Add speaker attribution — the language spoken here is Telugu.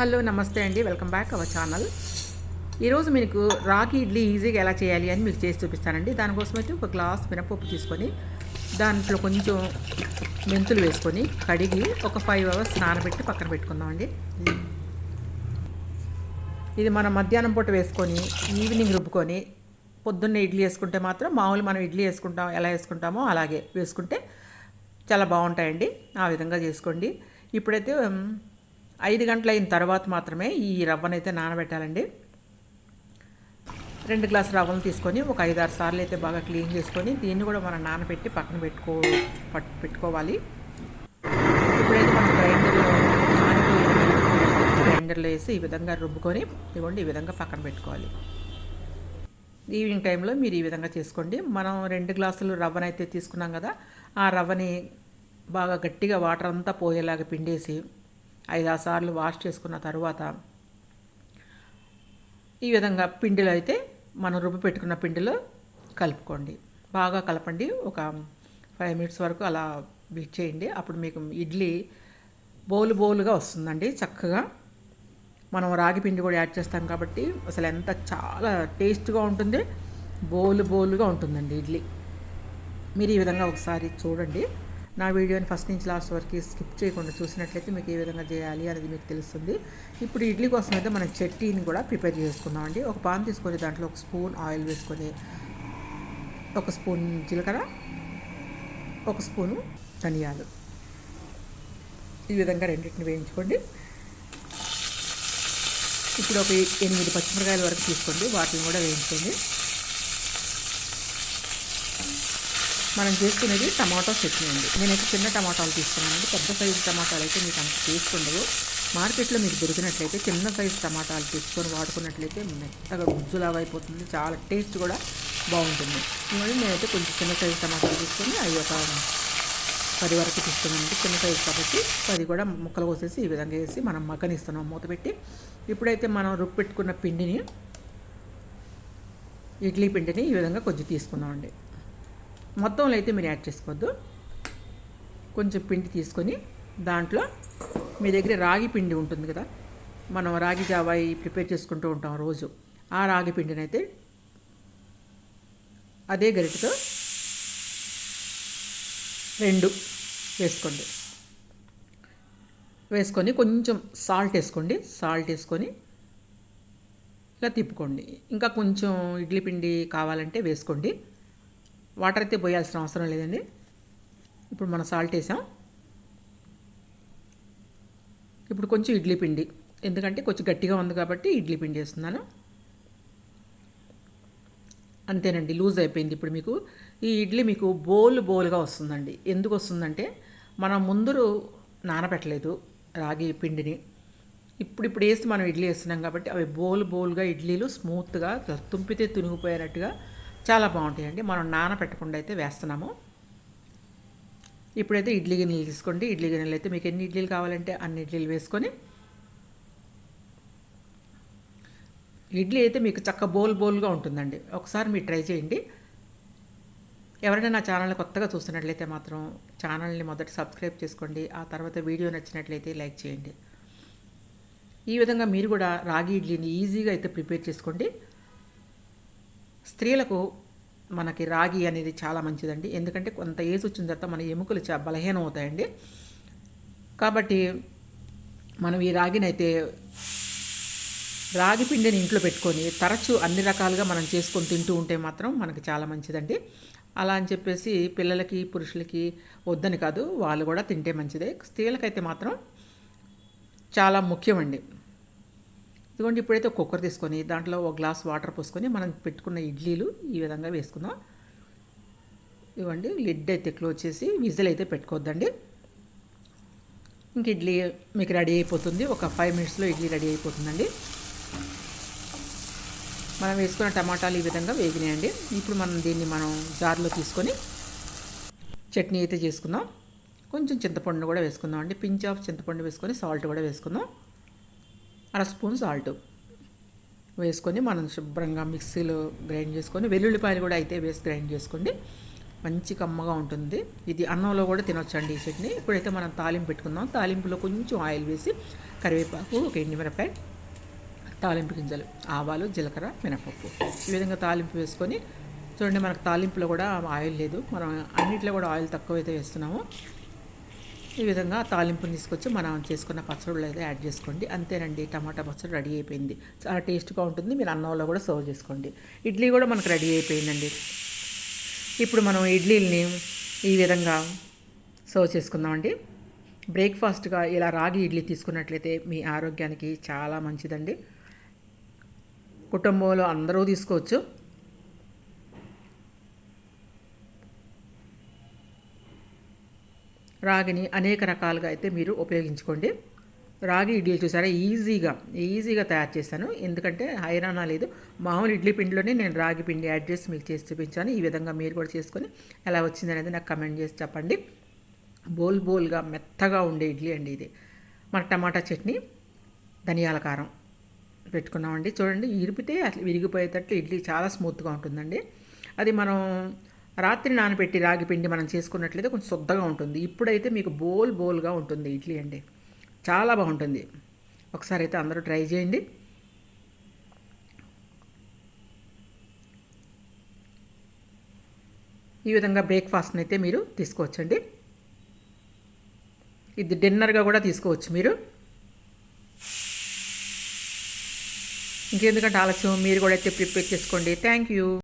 Speaker 1: హలో నమస్తే అండి. Welcome back our channel. ఈరోజు మీకు రాగి ఇడ్లీ ఈజీగా ఎలా చేయాలి అని మీకు చేసి చూపిస్తానండి. దానికోసం అయితే ఒక గ్లాస్ మినపప్పు తీసుకొని దాంట్లో కొంచెం మెంతులు వేసుకొని కడిగి ఒక ఫైవ్ అవర్స్ నానబెట్టి పక్కన పెట్టుకుందామండి. ఇది మనం మధ్యాహ్నం పూట వేసుకొని ఈవినింగ్ రుబ్బుకొని పొద్దున్నే ఇడ్లీ వేసుకుంటే మాత్రం మామూలు మనం ఇడ్లీ వేసుకుంటాం ఎలా వేసుకుంటామో అలాగే వేసుకుంటే చాలా బాగుంటాయండి. ఆ విధంగా చేసుకోండి. ఇప్పుడైతే ఐదు గంటలు అయిన తర్వాత మాత్రమే ఈ రవ్వనైతే నానబెట్టాలండి. రెండు గ్లాసు రవ్వను తీసుకొని ఒక ఐదు ఆరు సార్లు అయితే బాగా క్లీన్ చేసుకొని దీన్ని కూడా మనం నానబెట్టి పక్కన పెట్టుకో పట్ పెట్టుకోవాలి. ఇప్పుడైతే మనం గ్రైండర్లో గ్రైండర్లో వేసి ఈ విధంగా రుబ్బుకొని ఇవ్వండి ఈ విధంగా పక్కన పెట్టుకోవాలి. ఈవినింగ్ టైంలో మీరు ఈ విధంగా చేసుకోండి. మనం రెండు గ్లాసులు రవ్వనైతే తీసుకున్నాం కదా ఆ రవ్వని బాగా గట్టిగా వాటర్ అంతా పోయేలాగా పిండేసి ఐదు సార్లు వాష్ చేసుకున్న తర్వాత ఈ విధంగా పిండిలో అయితే మనం రుబ్బు పెట్టుకున్న పిండిలో కలుపుకోండి. బాగా కలపండి. ఒక ఫైవ్ మినిట్స్ వరకు అలా బీట్ చేయండి. అప్పుడు మీకు ఇడ్లీ బౌలు బౌలుగా వస్తుందండి చక్కగా. మనం రాగి పిండి కూడా యాడ్ చేస్తాం కాబట్టి అసలు ఎంత చాలా టేస్ట్గా ఉంటుంది. బోలు బోలుగా ఉంటుందండి ఇడ్లీ. మీరు ఈ విధంగా ఒకసారి చూడండి. నా వీడియోని ఫస్ట్ నుంచి లాస్ట్ వరకు స్కిప్ చేయకుండా చూసినట్లయితే మీకు ఏ విధంగా చేయాలి అనేది మీకు తెలుస్తుంది. ఇప్పుడు ఇడ్లీ కోసం అయితే మనం చట్నీని కూడా ప్రిపేర్ చేసుకుందామండి. ఒక పాన్ తీసుకొని దాంట్లో ఒక స్పూన్ ఆయిల్ వేసుకొని ఒక స్పూన్ జీలకర్ర ఒక స్పూను ధనియాలు. ఈ విధంగా రెండింటిని వేయించుకోండి. ఇప్పుడు ఒక ఎనిమిది పచ్చిమిరకాయల వరకు తీసుకోండి. వాటిని కూడా వేయించుకోండి. మనం చేసుకునేది టమాటో చట్నీ అండి. నేనైతే చిన్న టమాటాలు తీసుకున్నానండి. పెద్ద సైజు టమాటాలు అయితే మీకు అంత టేస్ట్ ఉండవు మార్కెట్లో మీకు దొరికినట్లయితే చిన్న సైజు టమాటాలు తీసుకొని వాడుకున్నట్లయితే మెత్తగా గుజ్జులాగా అయిపోతుంది. చాలా టేస్ట్ కూడా బాగుంటుంది. ఇవన్నీ నేనైతే కొంచెం చిన్న సైజు టమాటాలు తీసుకొని అవి ఒక పది వరకు తీసుకున్నానండి. చిన్న సైజు కాబట్టి పది కూడా ముక్కలు కోసేసి ఈ విధంగా వేసి మనం మగ్గనిస్తున్నాం మూత పెట్టి. ఇప్పుడైతే మనం రుబ్బు పెట్టుకున్న పిండిని ఇడ్లీ పిండిని ఈ విధంగా కొంచెం తీసుకున్నామండి. మొత్తంలో అయితే మీరు యాడ్ చేసుకోవద్దు. కొంచెం పిండి తీసుకొని దాంట్లో మీ దగ్గర రాగి పిండి ఉంటుంది కదా మనం రాగి జావాయి ప్రిపేర్ చేసుకుంటూ ఉంటాం రోజు. ఆ రాగి పిండిని అయితే అదే గరిటతో రెండు వేసుకోండి. వేసుకొని కొంచెం సాల్ట్ వేసుకోండి. సాల్ట్ వేసుకొని ఇలా తిప్పుకోండి. ఇంకా కొంచెం ఇడ్లీ పిండి కావాలంటే వేసుకోండి. వాటర్ అయితే పోయాల్సిన అవసరం లేదండి. ఇప్పుడు మనం సాల్ట్ వేసాం. ఇప్పుడు కొంచెం ఇడ్లీ పిండి. ఎందుకంటే కొంచెం గట్టిగా ఉంది కాబట్టి ఇడ్లీ పిండి వేస్తున్నాను. అంతేనండి లూజ్ అయిపోయింది ఇప్పుడు మీకు. ఈ ఇడ్లీ మీకు బోల్ బోల్గా వస్తుందండి. ఎందుకు వస్తుందంటే మనం ముందరు నానబెట్టలేదు రాగి పిండిని. ఇప్పుడు ఇప్పుడు వేసి మనం ఇడ్లీ వేస్తున్నాం కాబట్టి అవి బోల్ బోల్గా ఇడ్లీలు స్మూత్గా తుంపితే తునిగిపోయినట్టుగా చాలా బాగుంటాయండి. మనం నానబెట్టకుండా అయితే వేస్తున్నాము. ఇప్పుడైతే ఇడ్లీ గిన్నెలు తీసుకోండి. ఇడ్లీ గిన్నెలు అయితే మీకు ఎన్ని ఇడ్లీలు కావాలంటే అన్ని ఇడ్లీలు వేసుకొని ఇడ్లీ అయితే మీకు చక్క బోల్ బోల్గా ఉంటుందండి. ఒకసారి మీరు ట్రై చేయండి. ఎవరైనా నా ఛానల్ని కొత్తగా చూస్తున్నట్లయితే మాత్రం ఛానల్ని మొదట సబ్స్క్రైబ్ చేసుకోండి. ఆ తర్వాత వీడియో నచ్చినట్లయితే లైక్ చేయండి. ఈ విధంగా మీరు కూడా రాగి ఇడ్లీని ఈజీగా అయితే ప్రిపేర్ చేసుకోండి. స్త్రీలకు మనకి రాగి అనేది చాలా మంచిదండి. ఎందుకంటే కొంత ఏజ్ వచ్చిన తర్వాత మన ఎముకలు చాలా బలహీనం అవుతాయండి కాబట్టి మనం ఈ రాగినైతే రాగి పిండిని ఇంట్లో పెట్టుకొని తరచూ అన్ని రకాలుగా మనం చేసుకొని తింటూ ఉంటే మాత్రం మనకి చాలా మంచిదండి. అలా అని చెప్పేసి పిల్లలకి పురుషులకి వద్దని కాదు వాళ్ళు కూడా తింటే మంచిదే. స్త్రీలకైతే మాత్రం చాలా ముఖ్యమండి. ఇదిగోండి ఇప్పుడైతే కుక్కర్ తీసుకొని దాంట్లో ఒక గ్లాస్ వాటర్ పోసుకొని మనం పెట్టుకున్న ఇడ్లీలు ఈ విధంగా వేసుకుందాం. ఇవ్వండి లిడ్ అయితే క్లోజ్ చేసి విజిల్ అయితే పెట్టుకోవద్దండి. ఇంక ఇడ్లీ మీకు రెడీ అయిపోతుంది. ఒక ఫైవ్ మినిట్స్లో ఇడ్లీ రెడీ అయిపోతుందండి. మనం వేసుకున్న టమాటాలు ఈ విధంగా వేగినాయండి. ఇప్పుడు మనం దీన్ని మనం జార్లో తీసుకొని చట్నీ అయితే చేసుకుందాం. కొంచెం చింతపండు కూడా వేసుకుందాం అండి పించ్ ఆఫ్ చింతపండు వేసుకొని సాల్ట్ కూడా వేసుకుందాం. అర స్పూన్ సాల్ట్ వేసుకొని మనం శుభ్రంగా మిక్సీలో గ్రైండ్ చేసుకొని వెల్లుల్లిపాయలు కూడా అయితే వేసి గ్రైండ్ చేసుకోండి. మంచి కమ్మగా ఉంటుంది. ఇది అన్నంలో కూడా తినొచ్చండి ఈ చట్నీ. ఇప్పుడైతే మనం తాలింపు పెట్టుకుందాం. తాలింపులో కొంచెం ఆయిల్ వేసి కరివేపాకు ఒక ఎండుమిరపాయ తాలింపు గింజలు ఆవాలు జీలకర్ర మినపప్పు. ఈ విధంగా తాలింపు వేసుకొని చూడండి మనకు తాలింపులో కూడా ఆయిల్ లేదు. మనం అన్నింటిలో కూడా ఆయిల్ తక్కువ అయితే వేస్తున్నాము. ఈ విధంగా తాలింపుని తీసుకొచ్చి మనం చేసుకున్న పచ్చడిలో అయితే యాడ్ చేసుకోండి. అంతేనండి టమాటా పచ్చడి రెడీ అయిపోయింది. చాలా టేస్ట్గా ఉంటుంది. మీరు అన్నంలో కూడా సర్వ్ చేసుకోండి. ఇడ్లీ కూడా మనకు రెడీ అయిపోయిందండి. ఇప్పుడు మనం ఇడ్లీని ఈ విధంగా సర్వ్ చేసుకుందామండి. బ్రేక్ఫాస్ట్గా ఇలా రాగి ఇడ్లీ తీసుకున్నట్లయితే మీ ఆరోగ్యానికి చాలా మంచిదండి. కుటుంబంలో అందరూ తీసుకోవచ్చు. రాగిని అనేక రకాలుగా అయితే మీరు ఉపయోగించుకోండి. రాగి ఇడ్లీ చూసారా? ఈజీగా ఈజీగా తయారు చేశాను ఎందుకంటే హైరానా లేదు. మామూలు ఇడ్లీ పిండిలోనే నేను రాగి పిండి యాడ్ చేసి మీకు చేసి చూపించాను. ఈ విధంగా మీరు కూడా చేసుకొని ఎలా వచ్చిందనేది నాకు కమెంట్ చేసి చెప్పండి. బోల్ బోల్గా మెత్తగా ఉండే ఇడ్లీ అండి ఇది. మన టమాటా చట్నీ ధనియాల కారం పెట్టుకున్నామండి. చూడండి ఇరిపితే అట్లా విరిగిపోయేటట్లు ఇడ్లీ చాలా స్మూత్గా ఉంటుందండి. అది మనం రాత్రి నానబెట్టి రాగి పిండి మనం చేసుకున్నట్లయితే కొంచెం శుద్ధగా ఉంటుంది. ఇప్పుడైతే మీకు బోల్ బోల్గా ఉంటుంది ఇడ్లీ అండి చాలా బాగుంటుంది. ఒకసారి అయితే అందరూ ట్రై చేయండి. ఈ విధంగా బ్రేక్ఫాస్ట్ని అయితే మీరు తీసుకోవచ్చండి. ఇది డిన్నర్గా కూడా తీసుకోవచ్చు మీరు. ఇంకెందుకంటే ఆలస్యం మీరు కూడా అయితే ప్రిపేర్ చేసుకోండి. Thank you.